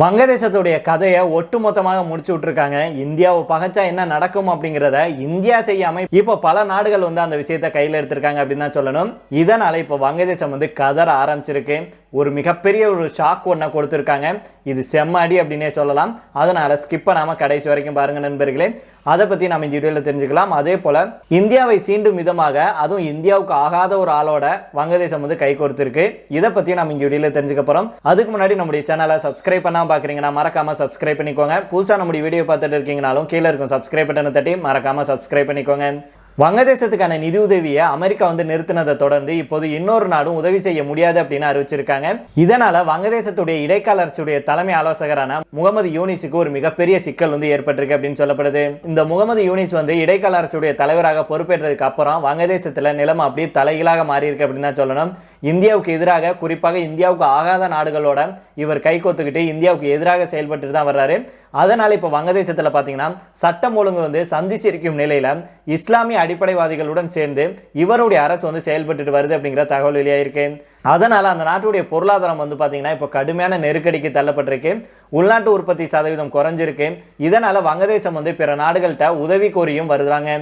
வங்கதேசத்துடைய கதையை ஒட்டுமொத்தமாக முடிச்சு விட்டுருக்காங்க. இந்தியாவை பகைச்சா என்ன நடக்கும் அப்படிங்கிறத இந்தியா செய்யாம இப்போ பல நாடுகள் வந்து அந்த விஷயத்தை கையில் எடுத்திருக்காங்க அப்படின்னு தான் சொல்லணும். இதனால இப்போ வங்கதேசம் வந்து கதற ஆரம்பிச்சிருக்கு. ஒரு மிகப்பெரிய ஒரு ஷாக் ஒன்றை கொடுத்துருக்காங்க. இது செம்ம அடி அப்படின்னே சொல்லலாம். அதனால ஸ்கிப் பண்ணாமல் கடைசி வரைக்கும் பாருங்க நண்பர்களே. அதை பற்றி நம்ம இந்த வீடியோவில் தெரிஞ்சுக்கலாம். அதே போல் இந்தியாவை சீண்டும் விதமாக அதுவும் இந்தியாவுக்கு ஆகாத ஒரு ஆளோட வங்கதேசம் வந்து கை கொடுத்துருக்கு இதை பற்றி நம்ம இந்த வீடியோவில் தெரிஞ்சுக்க போகிறோம் அதுக்கு முன்னாடி நம்முடைய சேனலை சப்ஸ்கிரைப் பண்ணாம பார்க்குறீங்கன்னா மறக்காம சப்ஸ்கிரைப் பண்ணிக்கோங்க. புதுசாக நம்முடைய வீடியோ பார்த்துட்டு இருக்கீங்கனாலும் கீழே இருக்கும் சப்ஸ்கிரைப் பட்டனை தட்டி மறக்காம சப்ஸ்கிரைப் பண்ணிக்கோங்க. வங்கதேசத்துக்கான நிதி உதவியை அமெரிக்கா வந்து நிறுத்தினதை தொடர்ந்து இப்போது இன்னொரு நாடும் உதவி செய்ய முடியாது அப்படின்னு அறிவிச்சிருக்காங்க. இதனால வங்கதேசத்துடைய இடைக்கால அரசுடைய தலைமை ஆலோசகரான முகமது யூனிஸுக்கு ஒரு மிகப்பெரிய சிக்கல் வந்து ஏற்பட்டிருக்கு அப்படின்னு சொல்லப்படுது. இந்த முகமது யூனிஸ் வந்து இடைக்கால அரசுடைய தலைவராக பொறுப்பேற்றதுக்கு அப்புறம் வங்கதேசத்துல நிலைமை அப்படியே தலைகீழாக மாறி இருக்கு அப்படின்னு தான் சொல்லணும். இந்தியாவுக்கு எதிராக குறிப்பாக இந்தியாவுக்கு ஆகாத நாடுகளோட இவர் கைகோத்துக்கிட்டு இந்தியாவுக்கு எதிராக செயல்பட்டு தான் வர்றாரு. அதனால் இப்போ வங்கதேசத்தில் பார்த்தீங்கன்னா சட்டம் ஒழுங்கு வந்து சந்திச்சிருக்கும் நிலையில் இஸ்லாமிய அடிப்படைவாதிகளுடன் சேர்ந்து இவருடைய அரசு வந்து செயல்பட்டு வருது அப்படிங்கிற தகவல் வெளியாயிருக்கு. அதனால் அந்த நாட்டுடைய பொருளாதாரம் வந்து பார்த்தீங்கன்னா இப்போ கடுமையான நெருக்கடிக்கு தள்ளப்பட்டிருக்கு. உள்நாட்டு உற்பத்தி சதவீதம் குறைஞ்சிருக்கு. இதனால் வங்கதேசம் வந்து பிற நாடுகள்கிட்ட உதவி கோரியும் வருதுறாங்க.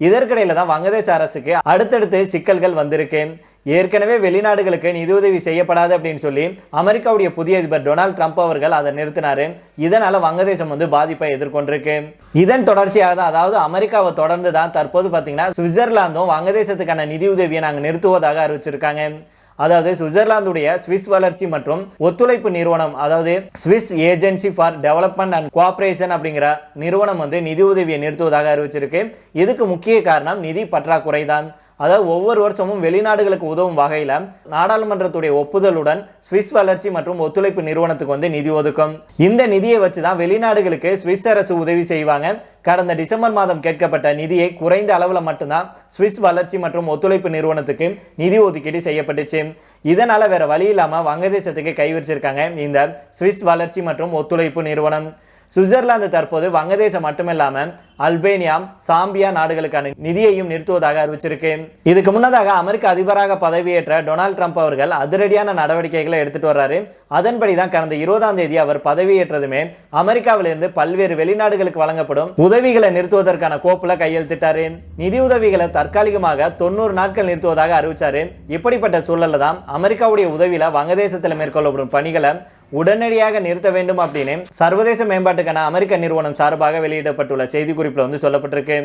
இதற்கிடையில் தான் வங்கதேச அரசுக்கு அடுத்தடுத்து சிக்கல்கள் வந்திருக்கு. ஏற்கனவே வெளிநாடுகளுக்கு நிதியுதவி செய்யப்படாது அப்படின்னு சொல்லி அமெரிக்காவுடைய புதிய அதிபர் டொனால்ட் ட்ரம்ப் அவர்கள் அதை நிறுத்தினாரு. இதனால வங்கதேசம் வந்து பாதிப்பை எதிர்கொண்டிருக்கு. இதன் தொடர்ச்சியாக தான் அதாவது அமெரிக்காவை தொடர்ந்து தான் தற்போது பார்த்தீங்கன்னா சுவிட்சர்லாந்தும் வங்கதேசத்துக்கான நிதியுதவியை நாங்கள் நிறுத்துவதாக அறிவிச்சிருக்காங்க. அதாவது சுவிட்சர்லாந்துடைய சுவிஸ் வளர்ச்சி மற்றும் ஒத்துழைப்பு நிறுவனம் அதாவது Swiss agency for development and cooperation அப்படிங்கிற நிறுவனம் வந்து நிதி உதவியை நிறுத்துவதாக அறிவிச்சிருக்கு. இதுக்கு முக்கிய காரணம் நிதி பற்றாக்குறை தான். அதாவது ஒவ்வொரு வருஷமும் வெளிநாடுகளுக்கு உதவும் வகையில் நாடாளுமன்றத்துடைய ஒப்புதலுடன் சுவிஸ் வளர்ச்சி மற்றும் ஒத்துழைப்பு நிறுவனத்துக்கு வந்து நிதி ஒதுக்கும். இந்த நிதியை வச்சு தான் வெளிநாடுகளுக்கு சுவிஸ் அரசு உதவி செய்வாங்க. கடந்த டிசம்பர் மாதம் கேட்கப்பட்ட நிதியை குறைந்த அளவில் மட்டும்தான் சுவிஸ் வளர்ச்சி மற்றும் ஒத்துழைப்பு நிறுவனத்துக்கு நிதி ஒதுக்கீடு செய்யப்பட்டுச்சு. இதனால் வேற வழி இல்லாமல் வங்கதேசத்துக்கு கைவிரிச்சிருக்காங்க இந்த சுவிஸ் வளர்ச்சி மற்றும் ஒத்துழைப்பு நிறுவனம். சுவிட்சர்லாந்து தற்போது வங்கதேசம் மட்டுமில்லாமல் அல்பேனியா சாம்பியா நாடுகளுக்கான நிதியையும் நிறுத்துவதாக அறிவிச்சிருக்கு. இதுக்கு முன்னதாக அமெரிக்க அதிபராக பதவியேற்ற டொனால்ட் ட்ரம்ப் அவர்கள் அதிரடியான நடவடிக்கைகளை எடுத்துட்டு வர்றாரு. அதன்படி தான் கடந்த இருபதாம் தேதி அவர் பதவியேற்றதுமே அமெரிக்காவிலிருந்து பல்வேறு வெளிநாடுகளுக்கு வழங்கப்படும் உதவிகளை நிறுத்துவதற்கான கோப்புல கையெழுத்திட்டாரு. நிதி உதவிகளை தற்காலிகமாக தொண்ணூறு நாட்கள் நிறுத்துவதாக அறிவிச்சாரு. இப்படிப்பட்ட சூழல்ல தான் அமெரிக்காவுடைய உதவியில வங்கதேசத்தில் மேற்கொள்ளப்படும் பணிகளை உடனடியாக நிறுத்த வேண்டும் அப்படின்னு சர்வதேச மேம்பாட்டுக்கான அமெரிக்க நிறுவனம் சார்பாக வெளியிடப்பட்டுள்ள செய்திக்குறிப்பில் வந்து சொல்லப்பட்டிருக்கு.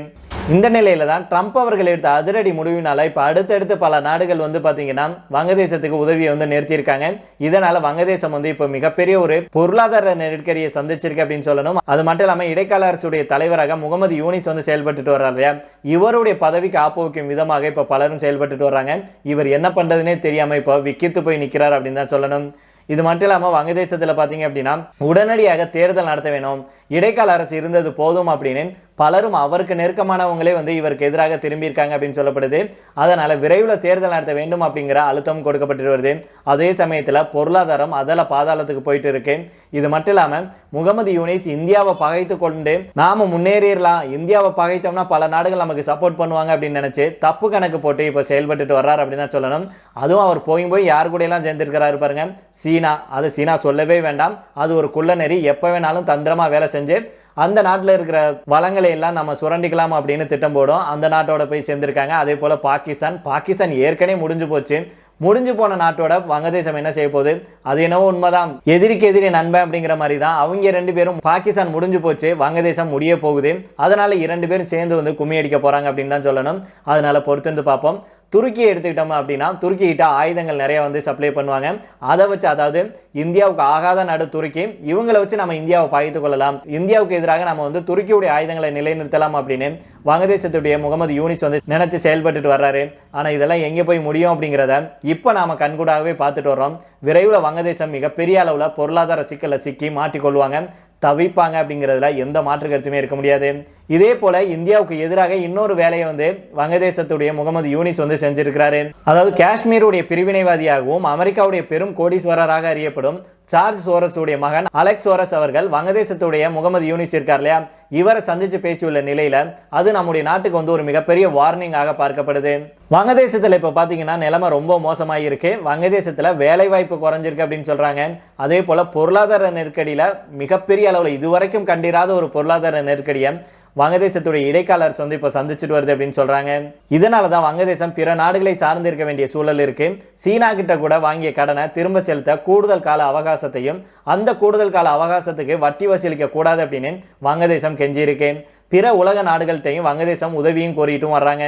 இந்த நிலையில தான் ட்ரம்ப் அவர்கள் எடுத்த அதிரடி முடிவினால இப்போ அடுத்தடுத்து பல நாடுகள் வந்து பார்த்தீங்கன்னா வங்கதேசத்துக்கு உதவியை வந்து நிறுத்தியிருக்காங்க. இதனால வங்கதேசம் வந்து இப்போ மிகப்பெரிய ஒரு பொருளாதார நெருக்கடியை சந்திச்சிருக்கு அப்படின்னு சொல்லணும். அது மட்டும் இல்லாமல் இடைக்கால அரசுடைய தலைவராக முகமது யூனிஸ் வந்து செயல்பட்டுட்டு வர்றாரு இவருடைய பதவிக்கு ஆப்போக்கும் விதமாக இப்போ பலரும் செயல்பட்டுட்டு வர்றாங்க. இவர் என்ன பண்ணுறதுனே தெரியாம இப்போ விக்கித்து போய் நிற்கிறார் அப்படின்னு தான் சொல்லணும். இது மட்டும் இல்லாமல் வங்கதேசத்தில் பார்த்தீங்க அப்படின்னா உடனடியாக தேர்தல் நடத்த வேணும். இடைக்கால அரசு இருந்தது போதும் அப்படின்னு பலரும் அவருக்கு நெருக்கமானவங்களே வந்து இவருக்கு எதிராக திரும்பியிருக்காங்க அப்படின்னு சொல்லப்படுது. அதனால் விரைவில் தேர்தல் நடத்த வேண்டும் அப்படிங்கிற அழுத்தம் கொடுக்கப்பட்டு வருது. அதே சமயத்தில் பொருளாதாரம் அதில் பாதாளத்துக்கு போயிட்டு இருக்கு. இது மட்டும் இல்லாமல் முகமது யூனிஸ் இந்தியாவை பகைத்து கொண்டு நாம முன்னேறிடலாம். இந்தியாவை பகைத்தோம்னா பல நாடுகள் நமக்கு சப்போர்ட் பண்ணுவாங்க அப்படின்னு நினச்சி தப்பு கணக்கு போட்டு இப்போ செயல்பட்டுட்டு வர்றார் அப்படின்னு தான் சொல்லணும். அதுவும் அவர் போய் போய் யார் கூடயெல்லாம் சேர்ந்துருக்கிறாரு பாருங்க. சி. சீனா அது சீனா சொல்லவே வேண்டாம். அது ஒரு குள்ளநெறி எப்போ வேணாலும் தந்திரமாக வேலை செஞ்சு அந்த நாட்டில் இருக்கிற வளங்களை எல்லாம் நம்ம சுரண்டிக்கலாம் அப்படின்னு திட்டம் போடும். அந்த நாட்டோட போய் சேர்ந்திருக்காங்க. அதே போல் பாகிஸ்தான். பாகிஸ்தான் ஏற்கனவே முடிஞ்சு போச்சு. முடிஞ்சு போன நாட்டோட வங்கதேசம் என்ன செய்ய போகுது? அது என்னவோ உண்மைதான். எதிரிக்கு எதிரி நண்பன் அப்படிங்கிற மாதிரி தான் அவங்க ரெண்டு பேரும் பாகிஸ்தான் முடிஞ்சு போச்சு. வங்கதேசம் முடிய போகுது. அதனால இரண்டு பேரும் சேர்ந்து வந்து கும்மி அடிக்க போறாங்க அப்படின்னு தான் சொல்லணும். அதனால பொறுத்திருந்து பார்ப்போம். துருக்கியை எடுத்துக்கிட்டோம் அப்படின்னா துருக்கி கிட்ட ஆயுதங்கள் நிறைய வந்து சப்ளை பண்ணுவாங்க. அதை வச்சு அதாவது இந்தியாவுக்கு ஆகாத நாடு துருக்கி. இவங்களை வச்சு நம்ம இந்தியாவை பகைத்து கொள்ளலாம். இந்தியாவுக்கு எதிராக நம்ம வந்து துருக்கியுடைய ஆயுதங்களை நிலைநிறுத்தலாம் அப்படின்னு வங்கதேசத்துடைய முகமது யூனிஸ் வந்து நினைச்சு செயல்பட்டுட்டு வர்றாரு. ஆனால் இதெல்லாம் எங்கே போய் முடியும் அப்படிங்கிறத இப்போ நாம கண்கூடாகவே பார்த்துட்டு வர்றோம். விரைவில் வங்கதேசம் மிகப்பெரிய அளவில் பொருளாதார சிக்கலை சிக்கி மாட்டிக்கொள்வாங்க. தவிப்பாங்க அப்படிங்கிறதுல எந்த மாற்று கருத்துமே இருக்க முடியாது. இதே போல இந்தியாவுக்கு எதிராக இன்னொரு வேலையை வந்து வங்கதேசத்துடைய முகமது யூனிஸ் வந்து செஞ்சிருக்கிறாரு. அதாவது காஷ்மீருடைய பிரிவினைவாதியாகவும் அமெரிக்காவுடைய பெரும் கோடீஸ்வரராக அறியப்படும் சார்ஜ் சோரஸுடைய மகன் அலெக்ஸ் சோரஸ் அவர்கள் வங்கதேசத்துடைய முகமது யூனிஸ் இருக்கார் இல்லையா? இவரை சந்திச்சு பேசியுள்ள நிலையில அது நம்முடைய நாட்டுக்கு வந்து ஒரு மிகப்பெரிய வார்னிங்காக பார்க்கப்படுது. வங்கதேசத்தில் இப்போ பார்த்தீங்கன்னா நிலைமை ரொம்ப மோசமாக இருக்கு வங்கதேசத்தில் வேலை வாய்ப்பு குறைஞ்சிருக்கு அப்படின்னு சொல்கிறாங்க அதே போல் பொருளாதார நெருக்கடியில் மிகப்பெரிய அளவில் இதுவரைக்கும் கண்டிராத ஒரு பொருளாதார நெருக்கடியை வங்கதேசத்துடைய இடைக்கால அரசு வந்து இப்போ சந்திச்சுட்டு வருது அப்படின்னு சொல்கிறாங்க இதனால தான் வங்கதேசம் பிற நாடுகளை சார்ந்து இருக்க வேண்டிய சூழல் இருக்கு. சீனா கிட்ட கூட வாங்கிய கடனை திரும்ப செலுத்த கூடுதல் கால அவகாசத்தையும் அந்த கூடுதல் கால அவகாசத்துக்கு வட்டி வசூலிக்க கூடாது அப்படின்னு வங்கதேசம் கெஞ்சியிருக்கு. பிற உலக நாடுகள்கிட்டையும் வங்கதேசம் உதவியும் கோரிட்டும் வர்றாங்க.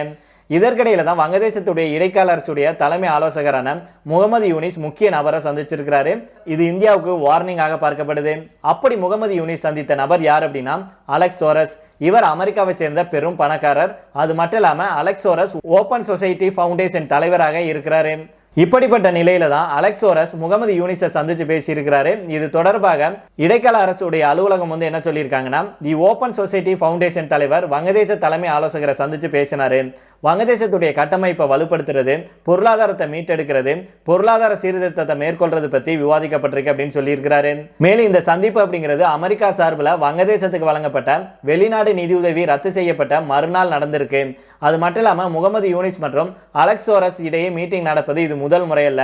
இதற்கிடையில தான் வங்கதேசத்துடைய இடைக்கால அரசுடைய தலைமை ஆலோசகரான முகமது யூனிஸ் முக்கிய நபரை சந்திச்சிருக்கிறாரு. இது இந்தியாவுக்கு வார்னிங்காக பார்க்கப்படுது. அப்படி முகமது யூனிஸ் சந்தித்த நபர் யார் அப்படின்னா அலெக்ஸ் சோரஸ். இவர் அமெரிக்காவை சேர்ந்த பெரும் பணக்காரர். அது மட்டும் இல்லாமல் Alex Soros open society foundation தலைவராக இருக்கிறாரு. இப்படிப்பட்ட நிலையில தான் அலெக்சோரஸ் முகமது யூனிஸை சந்திச்சு பேசியிருக்கிறாரு. இது தொடர்பாக இடைக்கால அரசுடைய அலுவலகம் வந்து என்ன சொல்லியிருக்காங்கன்னா தி ஓபன் சொசைட்டி ஃபவுண்டேஷன் தலைவர் வங்கதேச தலைமை ஆலோசகரை சந்திச்சு பேசினாரு. வங்கதேசத்துடைய கட்டமைப்பை வலுப்படுத்துறது பொருளாதாரத்தை மீட்டெடுக்கிறது பொருளாதார சீர்திருத்தத்தை மேற்கொள்றது பற்றி விவாதிக்கப்பட்டிருக்கு அப்படின்னு சொல்லியிருக்கிறாரு. மேலும் இந்த சந்திப்பு அப்படிங்கிறது அமெரிக்கா சார்பில் வங்கதேசத்துக்கு வழங்கப்பட்ட வெளிநாடு நிதியுதவி ரத்து செய்யப்பட்ட மறுநாள் நடந்திருக்கு. அது மட்டும் இல்லாமல் முகமது யூனிஸ் மற்றும் அலெக்சோரஸ் இடையே மீட்டிங் நடப்பது இது முதல் முறையல்ல.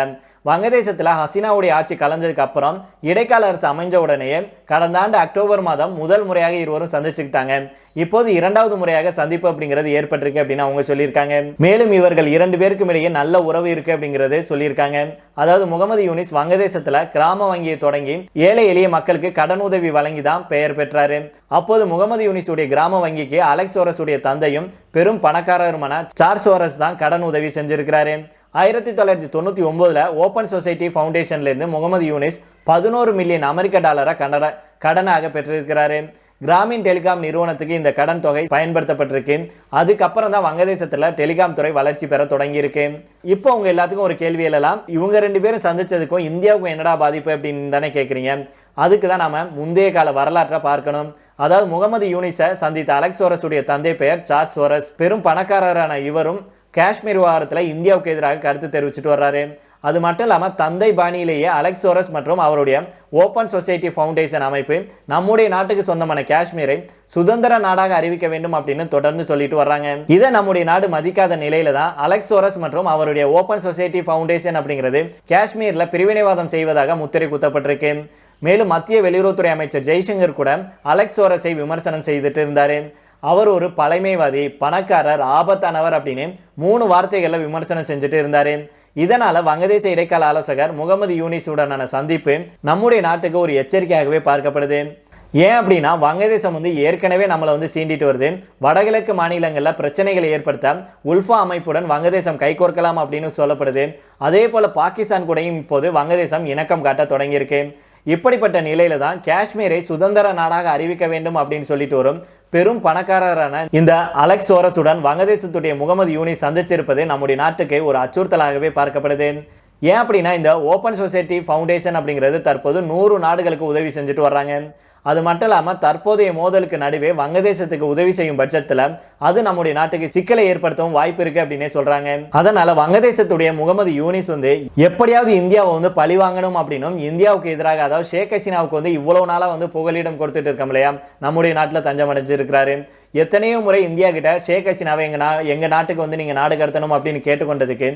வங்கதேசத்தில் ஹசீனாவுடைய ஆட்சி கலைஞ்சதுக்கு அப்புறம் இடைக்கால அரசு அமைஞ்ச உடனேயே கடந்த ஆண்டு அக்டோபர் மாதம் முதல் முறையாக இருவரும் சந்திச்சுக்கிட்டாங்க. இப்போது இரண்டாவது முறையாக சந்திப்பு அப்படிங்கிறது ஏற்பட்டிருக்கு அப்படின்னு அவங்க சொல்லியிருக்காங்க. மேலும் இவர்கள் இரண்டு பேருக்கும் இடையே நல்ல உறவு இருக்கு அப்படிங்கிறது சொல்லியிருக்காங்க. அதாவது முகமது யூனிஸ் வங்கதேசத்தில் கிராம வங்கியை தொடங்கி ஏழை எளிய மக்களுக்கு கடன் உதவி வழங்கி தான் பெயர் பெற்றாரு. அப்போது முகமது யூனிஸுடைய கிராம வங்கிக்கு அலெக்ஸ் சோரஸுடைய தந்தையும் பெரும் பணக்காரருமான சார்ஸ் சோரஸ் தான் கடன் உதவி செஞ்சிருக்கிறாரு. ஆயிரத்தி தொள்ளாயிரத்தி தொண்ணூற்றி ஒம்போதில் ஓப்பன் சொசைட்டி ஃபவுண்டேஷன்லேருந்து முகமது யூனிஸ் பதினோரு மில்லியன் அமெரிக்க டாலரை கடன கடனாக பெற்றிருக்கிறாரு. கிராமின் டெலிகாம் நிறுவனத்துக்கு இந்த கடன் தொகை பயன்படுத்தப்பட்டிருக்கு. அதுக்கப்புறம் தான் வங்கதேசத்தில் டெலிகாம் துறை வளர்ச்சி பெற தொடங்கியிருக்கு. இப்போ உங்க எல்லாத்துக்கும் ஒரு கேள்வி எழலாம். இவங்க ரெண்டு பேரும் சந்திச்சதுக்கும் இந்தியாவுக்கும் என்னடா பாதிப்பு அப்படின்னு தானே கேட்குறீங்க அதுக்கு தான் நாம் முந்தைய கால வரலாற்றை பார்க்கணும். அதாவது முகமது யூனிஸை சந்தித்த அலெக்ஸ் சோரஸுடைய தந்தை பெயர் சார்ஸ் சோரஸ். பெரும் பணக்காரரான இவரும் காஷ்மீர் விவகாரத்தில் இந்தியாவுக்கு எதிராக கருத்து தெரிவிச்சிட்டு வர்றாரு. அது மட்டும் இல்லாமல் தந்தை பாணியிலேயே அலெக்ஸ் சோரஸ் மற்றும் அவருடைய ஓப்பன் சொசைட்டி ஃபவுண்டேஷன் அமைப்பு நம்முடைய நாட்டுக்கு சொந்தமான காஷ்மீரை சுதந்திர நாடாக அறிவிக்க வேண்டும் அப்படின்னு தொடர்ந்து சொல்லிட்டு வர்றாங்க. இதை நம்முடைய நாடு மதிக்காத நிலையில தான் அலெக்ஸ் சோரஸ் மற்றும் அவருடைய ஓப்பன் சொசைட்டி ஃபவுண்டேஷன் அப்படிங்கிறது காஷ்மீரில் பிரிவினைவாதம் செய்வதாக முத்திரை குத்தப்பட்டிருக்கு. மேலும் மத்திய வெளியுறவுத்துறை அமைச்சர் ஜெய்சங்கர் கூட அலெக்ஸ் சோரஸை விமர்சனம் செய்துட்டு இருந்தாரு. அவர் ஒரு பழமைவாதி பணக்காரர் ஆபத்தானவர் அப்படின்னு மூணு வார்த்தைகளில் விமர்சனம் செஞ்சுட்டு இருந்தார். இதனால் வங்கதேச இடைக்கால ஆலோசகர் முகமது யூனிஸுடனான சந்திப்பு நம்முடைய நாட்டுக்கு ஒரு எச்சரிக்கையாகவே பார்க்கப்படுது. ஏன் அப்படின்னா வங்கதேசம் வந்து ஏற்கனவே நம்மளை வந்து சீண்டிட்டு வருது. வடகிழக்கு மாநிலங்களில் பிரச்சனைகளை ஏற்படுத்த உல்ஃபா அமைப்புடன் வங்கதேசம் கைகோர்க்கலாம் அப்படின்னு சொல்லப்படுது. அதே போல் பாகிஸ்தான் கூடயும் இப்போது வங்கதேசம் இணக்கம் காட்ட தொடங்கியிருக்கு. இப்படிப்பட்ட நிலையில தான் காஷ்மீரை சுதந்திர நாடாக அறிவிக்க வேண்டும் அப்படின்னு சொல்லிட்டு வரும் பெரும் பணக்காரரான இந்த அலெக்ஸ் சோரஸுடன் வங்கதேசத்துடைய முகமது யூனி சந்திச்சிருப்பது நம்முடைய நாட்டுக்கு ஒரு அச்சுறுத்தலாகவே பார்க்கப்படுது. ஏன் அப்படின்னா இந்த ஓப்பன் சொசைட்டி ஃபவுண்டேஷன் அப்படிங்கிறது தற்போது நூறு நாடுகளுக்கு உதவி செஞ்சுட்டு வர்றாங்க. அது மட்டும் இல்லாமல் தற்போதைய மோதலுக்கு நடுவே வங்கதேசத்துக்கு உதவி செய்யும் பட்சத்தில் அது நம்முடைய நாட்டுக்கு சிக்கலை ஏற்படுத்தவும் வாய்ப்பு இருக்கு அப்படின்னே சொல்றாங்க. அதனால வங்கதேசத்துடைய முகமது யூனிஸ் வந்து எப்படியாவது இந்தியாவை வந்து பழி வாங்கணும் அப்படின்னும் இந்தியாவுக்கு எதிராக அதாவது ஷேக் ஹசீனாவுக்கு வந்து இவ்வளவு நாளாக வந்து புகலிடம் கொடுத்துட்டு இருக்கோம் இல்லையா? நம்முடைய நாட்டில் தஞ்சம் அடைஞ்சிருக்கிறாரு எத்தனையோ முறை இந்தியா கிட்ட ஷேக் ஹசீனாவை எங்கள் நா எங்கள் நாட்டுக்கு வந்து நீங்கள் நாடு கடத்தணும் அப்படின்னு கேட்டுக்கொண்டதுக்கு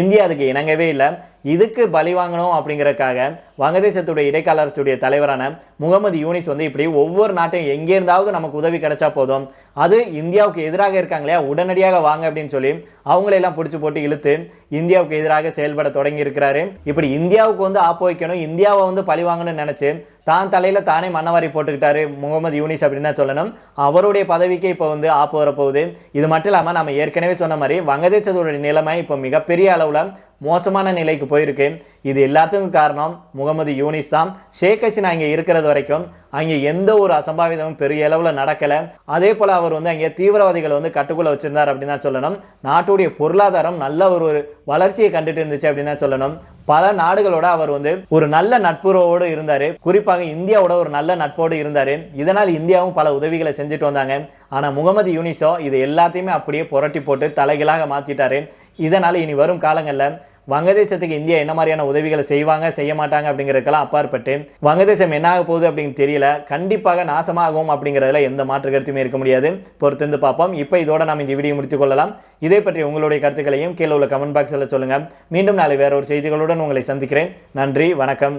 இந்தியா அதுக்கு இணங்கவே இல்லை. இதுக்கு பலி வாங்கணும் அப்படிங்கிறதுக்காக வங்கதேசத்துடைய இடைக்கால அரசுடைய தலைவரான முகமது யூனிஸ் வந்து இப்படி ஒவ்வொரு நாட்டையும் எங்கே இருந்தாவது நமக்கு உதவி கிடைச்சா போதும். அது இந்தியாவுக்கு எதிராக இருக்காங்க இல்லையா? உடனடியாக வாங்க அப்படின்னு சொல்லி அவங்களையெல்லாம் பிடிச்சி போட்டு இழுத்து இந்தியாவுக்கு எதிராக செயல்பட தொடங்கி இருக்கிறாரு. இப்படி இந்தியாவுக்கு வந்து ஆப்பு வைக்கணும் இந்தியாவை வந்து பழி வாங்கணும்னு நினைச்சு தான் தலையில தானே மன்னவாரி போட்டுக்கிட்டாரு முகமது யூனிஸ் அப்படின்னு தான் சொல்லணும். அவருடைய பதவிக்கு இப்போ வந்து ஆப்பு வரப்போகுது. இது மட்டும் இல்லாமல் நம்ம ஏற்கனவே சொன்ன மாதிரி வங்கதேசத்துடைய நிலைமை இப்போ மிகப்பெரிய அளவில் மோசமான நிலைக்கு போயிருக்கு இது எல்லாத்துக்கும் காரணம் முகமது யூனிஸ் தான். ஷேக் ஹசீனா இங்கே இருக்கிறது வரைக்கும் அங்கே எந்த ஒரு அசம்பாவிதமும் பெரிய அளவில் நடக்கலை. அதே போல் அவர் வந்து அங்கே தீவிரவாதிகளை வந்து கட்டுக்குள்ளே வச்சுருந்தார் அப்படின்னு தான் சொல்லணும். நாட்டுடைய பொருளாதாரம் நல்ல ஒரு ஒரு வளர்ச்சியை கண்டுட்டு இருந்துச்சு அப்படின்னு தான் சொல்லணும். பல நாடுகளோட அவர் வந்து ஒரு நல்ல நட்புறவோடு இருந்தார். குறிப்பாக இந்தியாவோட ஒரு நல்ல நட்போடு இருந்தார். இதனால் இந்தியாவும் பல உதவிகளை செஞ்சுட்டு வந்தாங்க. ஆனால் முகமது யூனிஸோ இது எல்லாத்தையுமே அப்படியே புரட்டி போட்டு தலைகளாக மாற்றிட்டாரு இதனால் இனி வரும் காலங்களில் வங்கதேசத்துக்கு இந்தியா என்ன மாதிரியான உதவிகளை செய்வாங்க செய்ய மாட்டாங்க அப்படிங்கிறதுக்கெல்லாம் அப்பாற்பட்டு வங்கதேசம் என்ன ஆக போகுது அப்படின்னு தெரியல. கண்டிப்பாக நாசமாகும் அப்படிங்கிறதுல எந்த மாற்று கருத்துமே இருக்க முடியாது. பொறுத்திருந்து பார்ப்போம். இப்போ இதோட நாம் இந்த வீடியோ முடித்துக் கொள்ளலாம். இதை பற்றி உங்களுடைய கருத்துக்களையும் கீழே உள்ள கமெண்ட் பாக்ஸில் சொல்லுங்கள் மீண்டும் நாளை வேற ஒரு செய்திகளுடன் உங்களை சந்திக்கிறேன். நன்றி வணக்கம்.